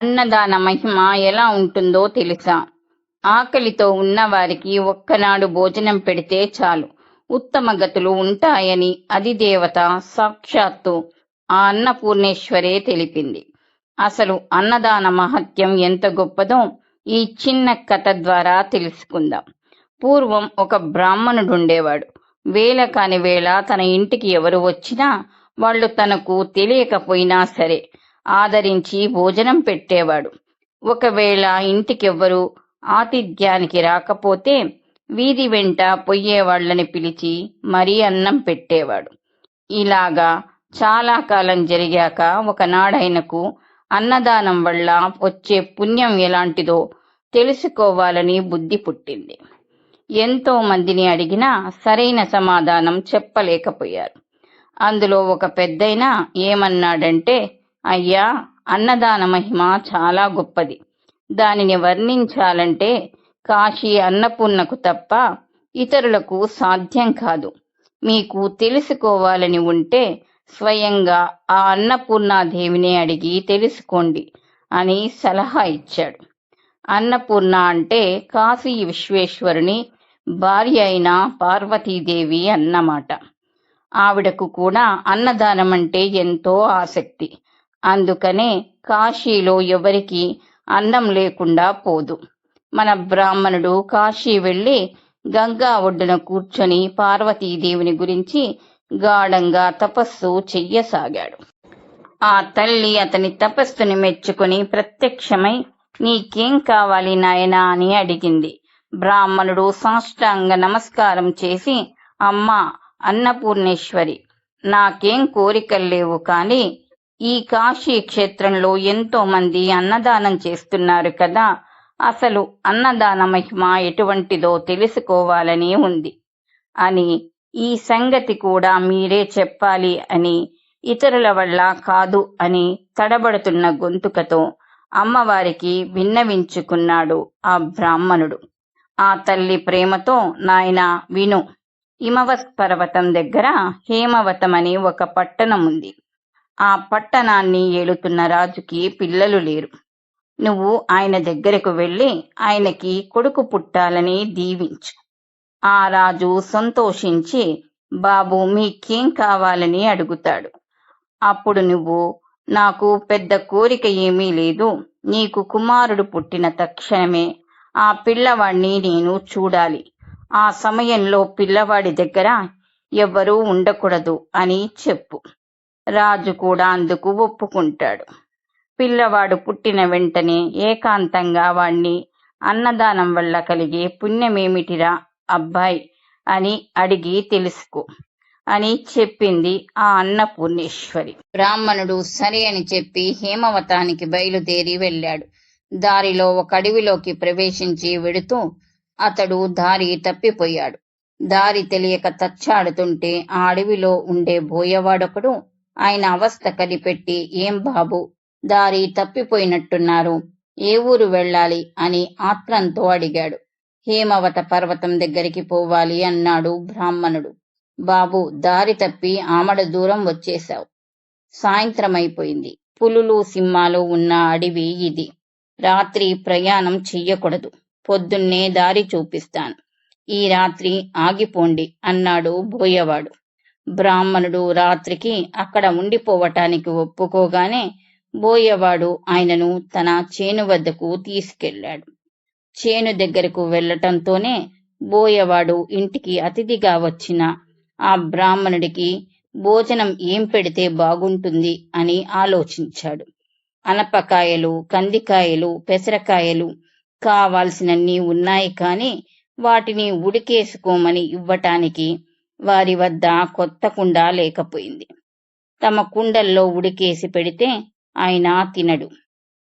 అన్నదాన మహిమ ఎలా ఉంటుందో తెలుసా? ఆకలితో ఉన్నవారికి ఒక్కనాడు భోజనం పెడితే చాలు. ఉత్తమ గతులు ఉంటాయని అధిదేవత సాక్షాత్తు ఆ అన్నపూర్ణేశ్వరే తెలిపింది. అసలు అన్నదాన మహత్యం ఎంత గొప్పదో ఈ చిన్న కథ ద్వారా తెలుసుకుందాం. పూర్వం ఒక బ్రాహ్మణుడు ఉండేవాడు వేల కాని వేళ తన ఇంటికి ఎవరు వచ్చినా వాళ్ళు తనకు తెలియకపోయినా సరే ఆదరించి భోజనం పెట్టేవాడు. ఒకవేళ ఇంటికెవ్వరు ఆతిథ్యానికి రాకపోతే వీధి వెంట పొయ్యే వాళ్ళని పిలిచి మరీ అన్నం పెట్టేవాడు. ఇలాగా చాలా కాలం జరిగాక ఒకనాడైనకు అన్నదానం వల్ల వచ్చే పుణ్యం ఎలాంటిదో తెలుసుకోవాలని బుద్ధి పుట్టింది. ఎంతో మందిని అడిగినా సరైన సమాధానం చెప్పలేకపోయారు. అందులో ఒక పెద్దయిన ఏమన్నాడంటే అయ్యా అన్నదాన మహిమ చాలా గొప్పది. దానిని వర్ణించాలంటే కాశీ అన్నపూర్ణకు తప్ప ఇతరులకు సాధ్యం కాదు. మీకు తెలుసుకోవాలని ఉంటే స్వయంగా ఆ అన్నపూర్ణాదేవిని అడిగి తెలుసుకోండి అని సలహా ఇచ్చాడు. అన్నపూర్ణ అంటే కాశీ విశ్వేశ్వరుని భార్య అయిన పార్వతీదేవి అన్నమాట. ఆవిడకు కూడా అన్నదానం అంటే ఎంతో ఆసక్తి. అందుకనే కాశీలో ఎవరికి అన్నం లేకుండా పోదు. మన బ్రాహ్మణుడు కాశీ వెళ్ళి గంగా ఒడ్డున కూర్చొని పార్వతీదేవిని గురించి గాఢంగా తపస్సు చెయ్యసాగాడు. ఆ తల్లి అతని తపస్సుని మెచ్చుకొని ప్రత్యక్షమై నీకేం కావాలి నాయనా అని అడిగింది. బ్రాహ్మణుడు సాష్టాంగ నమస్కారం చేసి అమ్మా అన్నపూర్ణేశ్వరి నాకేం కోరికలు లేవు కానీ ఈ కాశీ క్షేత్రంలో ఎంతో మంది అన్నదానం చేస్తున్నారు కదా అసలు అన్నదాన మహిమ ఎటువంటిదో తెలుసుకోవాలని ఉంది. అని ఈ సంగతి కూడా మీరే చెప్పాలి అని ఇతరుల వల్ల కాదు అని తడబడుతున్న గొంతుకతో అమ్మవారికి విన్నవించుకున్నాడు ఆ బ్రాహ్మణుడు. ఆ తల్లి ప్రేమతో నాయన విను. హిమవత్ పర్వతం దగ్గర హేమవతం అని ఒక పట్టణం ఉంది. ఆ పట్టణాన్ని ఏలుతున్న రాజుకి పిల్లలు లేరు. నువ్వు ఆయన దగ్గరకు వెళ్ళి ఆయనకి కొడుకు పుట్టాలని దీవించు. ఆ రాజు సంతోషించి బాబు మీకేం కావాలని అడుగుతాడు. అప్పుడు నువ్వు నాకు పెద్ద కోరిక ఏమీ లేదు. నీకు కుమారుడు పుట్టిన తక్షణమే ఆ పిల్లవాడిని నేను చూడాలి. ఆ సమయంలో పిల్లవాడి దగ్గర ఎవ్వరూ ఉండకూడదు అని చెప్పు. రాజు కూడా అందుకు ఒప్పుకుంటాడు. పిల్లవాడు పుట్టిన వెంటనే ఏకాంతంగా వాణ్ణి అన్నదానం వల్ల కలిగే పుణ్యమేమిటిరా అబ్బాయి అని అడిగి తెలుసుకో అని చెప్పింది ఆ అన్నపూర్ణేశ్వరి బ్రాహ్మణుడు సరే అని చెప్పి హేమవతానికి బయలుదేరి వెళ్ళాడు. దారిలో ఒక అడవిలోకి ప్రవేశించి వెడుతూ అతడు దారి తప్పిపోయాడు. దారి తెలియక తచ్చాడుతుంటే ఆ అడవిలో ఉండే బోయవాడొకడు ఆయన అవస్థ కనిపెట్టి ఏం బాబు దారి తప్పిపోయినట్టున్నారు. ఏ ఊరు వెళ్ళాలి? అని ఆత్రంతో అడిగాడు. హేమవత పర్వతం దగ్గరికి పోవాలి అన్నాడు బ్రాహ్మణుడు. బాబు దారి తప్పి ఆమడ దూరం వచ్చేశావు. సాయంత్రం అయిపోయింది పులులు సింహాలు ఉన్న అడవి ఇది. రాత్రి ప్రయాణం చెయ్యకూడదు. పొద్దున్నే దారి చూపిస్తాను. ఈ రాత్రి ఆగిపోండి అన్నాడు బోయవాడు. బ్రాహ్మణుడు రాత్రికి అక్కడ ఉండిపోవటానికి ఒప్పుకోగానే బోయవాడు ఆయనను తన చేను వద్దకు తీసుకెళ్ళాడు. చేను దగ్గరకు వెళ్ళటంతోనే బోయవాడు ఇంటికి అతిథిగా వచ్చిన ఆ బ్రాహ్మణుడికి భోజనం ఏం పెడితే బాగుంటుంది? అని ఆలోచించాడు. అనపకాయలు కందికాయలు పెసరకాయలు కావాల్సినన్ని ఉన్నాయి కానీ వాటిని ఉడికేసుకోమని ఇవ్వటానికి వారి వద్ద కొత్త కుండ లేకపోయింది. తమ కుండల్లో ఉడికేసి పెడితే ఆయన తినడు.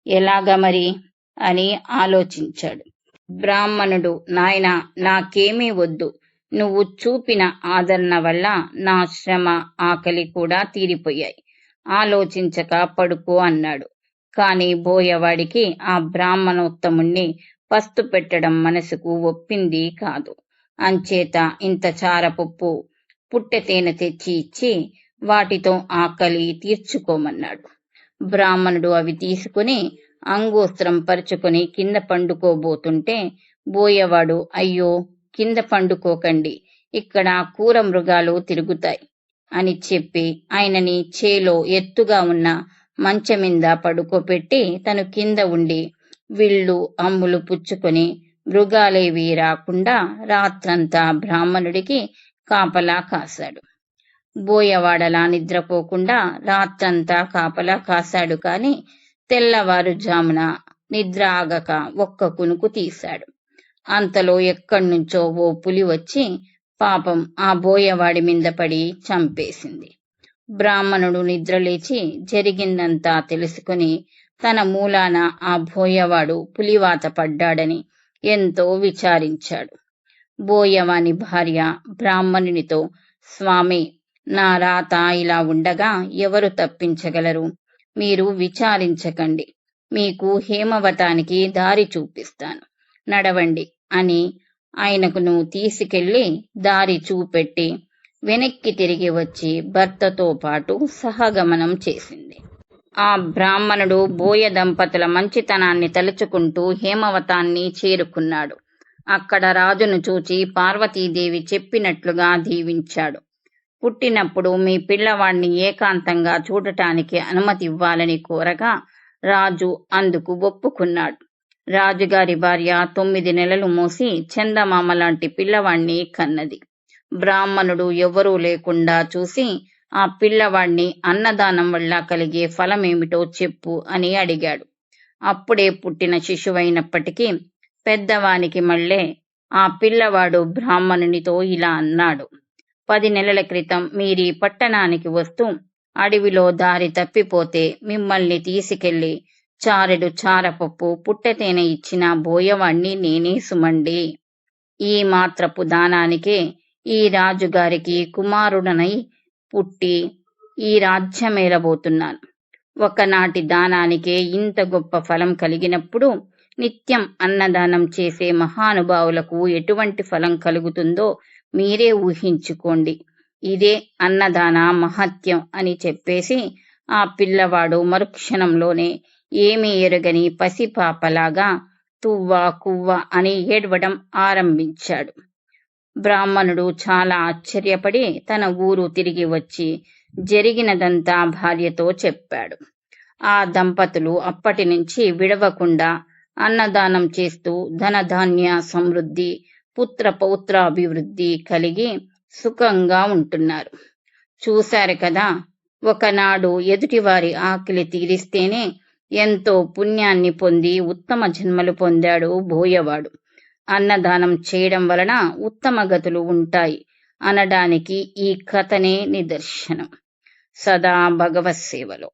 ఎలాగ మరి? అని ఆలోచించాడు. బ్రాహ్మణుడు నాయన నాకేమీ వద్దు. నువ్వు చూపిన ఆదరణ వల్ల నా శ్రమ ఆకలి కూడా తీరిపోయాయి. ఆలోచించక పడుకో అన్నాడు. కాని బోయవాడికి ఆ బ్రాహ్మణోత్తముణ్ణి పస్తు పెట్టడం మనసుకు ఒప్పింది కాదు. అంచేత ఇంత చారపప్పు పుట్టెతేనె తెచ్చి ఇచ్చి వాటితో ఆకలి తీర్చుకోమన్నాడు. బ్రాహ్మణుడు అవి తీసుకుని అంగోస్త్రం పరుచుకొని కింద పండుకోబోతుంటే బోయవాడు అయ్యో కింద పండుకోకండి ఇక్కడ కూర మృగాలు తిరుగుతాయి అని చెప్పి ఆయనని చేలో ఎత్తుగా ఉన్న మంచమింద పడుకోపెట్టి తను కింద ఉండి విళ్ళు అమ్ములు పుచ్చుకొని మృగాలేవి రాకుండా రాత్రంతా బ్రాహ్మణుడికి కాపలా కాశాడు. బోయవాడలా నిద్రపోకుండా రాత్రంతా కాపలా కాశాడు కాని తెల్లవారుజామున నిద్ర ఆగక ఒక్క కునుకు తీశాడు. అంతలో ఎక్కడ్నుంచో ఓ పులి వచ్చి పాపం ఆ బోయవాడి మీద పడి చంపేసింది. బ్రాహ్మణుడు నిద్రలేచి జరిగిందంతా తెలుసుకుని తన మూలాన ఆ బోయవాడు పులివాత పడ్డాడని ఎంతో విచారించాడు. బోయవాని భార్య బ్రాహ్మణునితో స్వామి నా రాత ఇలా ఉండగా ఎవరు తప్పించగలరు? మీరు విచారించకండి. మీకు హేమవతానికి దారి చూపిస్తాను. నడవండి అని ఆయనకును తీసుకెళ్ళి దారి చూపెట్టి వెనక్కి తిరిగి వచ్చి భర్తతో పాటు సహగమనం చేసింది. ఆ బ్రాహ్మణుడు బోయ దంపతుల మంచితనాన్ని తలుచుకుంటూ హేమవతాన్ని చేరుకున్నాడు. అక్కడ రాజును చూచి పార్వతీదేవి చెప్పినట్లుగా దీవించాడు. పుట్టినప్పుడు మీ పిల్లవాడిని ఏకాంతంగా చూడటానికి అనుమతి ఇవ్వాలని కోరగా రాజు అందుకు ఒప్పుకున్నాడు. రాజుగారి భార్య తొమ్మిది నెలలు మోసి చందమామ లాంటి పిల్లవాణ్ణి కన్నది. బ్రాహ్మణుడు ఎవరూ లేకుండా చూసి ఆ పిల్లవాణ్ణి అన్నదానం వల్ల కలిగే ఫలమేమిటో చెప్పు అని అడిగాడు. అప్పుడే పుట్టిన శిశువైనప్పటికీ పెద్దవానికి మళ్ళే ఆ పిల్లవాడు బ్రాహ్మణునితో ఇలా అన్నాడు. పది నెలల క్రితం మీరీ పట్టణానికి వస్తూ అడవిలో దారి తప్పిపోతే మిమ్మల్ని తీసుకెళ్ళి చారెడు చారపప్పు పుట్టతేనె ఇచ్చిన బోయవాణ్ణి నేనే సుమండి. ఈ మాత్రపు దానానికే ఈ రాజుగారికి కుమారుడనై పుట్టి ఈ రాజ్యమేలబోతున్నాను ఒకనాటి దానానికే ఇంత గొప్ప ఫలం కలిగినప్పుడు నిత్యం అన్నదానం చేసే మహానుభావులకు ఎటువంటి ఫలం కలుగుతుందో మీరే ఊహించుకోండి. ఇదే అన్నదాన మహత్యం అని చెప్పేసి ఆ పిల్లవాడు మరుక్షణంలోనే ఏమీ ఎరుగని పసిపాపలాగా తువ్వ కువ్వ అని ఏడవడం ఆరంభించాడు. బ్రాహ్మణుడు చాలా ఆశ్చర్యపడి తన ఊరు తిరిగి వచ్చి జరిగినదంతా భార్యతో చెప్పాడు. ఆ దంపతులు అప్పటి నుంచి విడవకుండా అన్నదానం చేస్తూ ధనధాన్య సమృద్ధి పుత్ర పౌత్రాభివృద్ధి కలిగి సుఖంగా ఉంటున్నారు. చూశారు కదా ఒకనాడు ఎదుటివారి ఆకలి తీరిస్తేనే ఎంతో పుణ్యాన్ని పొంది ఉత్తమ జన్మలు పొందాడు బోయవాడు. అన్నదానం చేయడం వలన ఉత్తమ గతులు ఉంటాయి. అనడానికి ఈ కథనే నిదర్శనం. సదా భగవత్ సేవలో.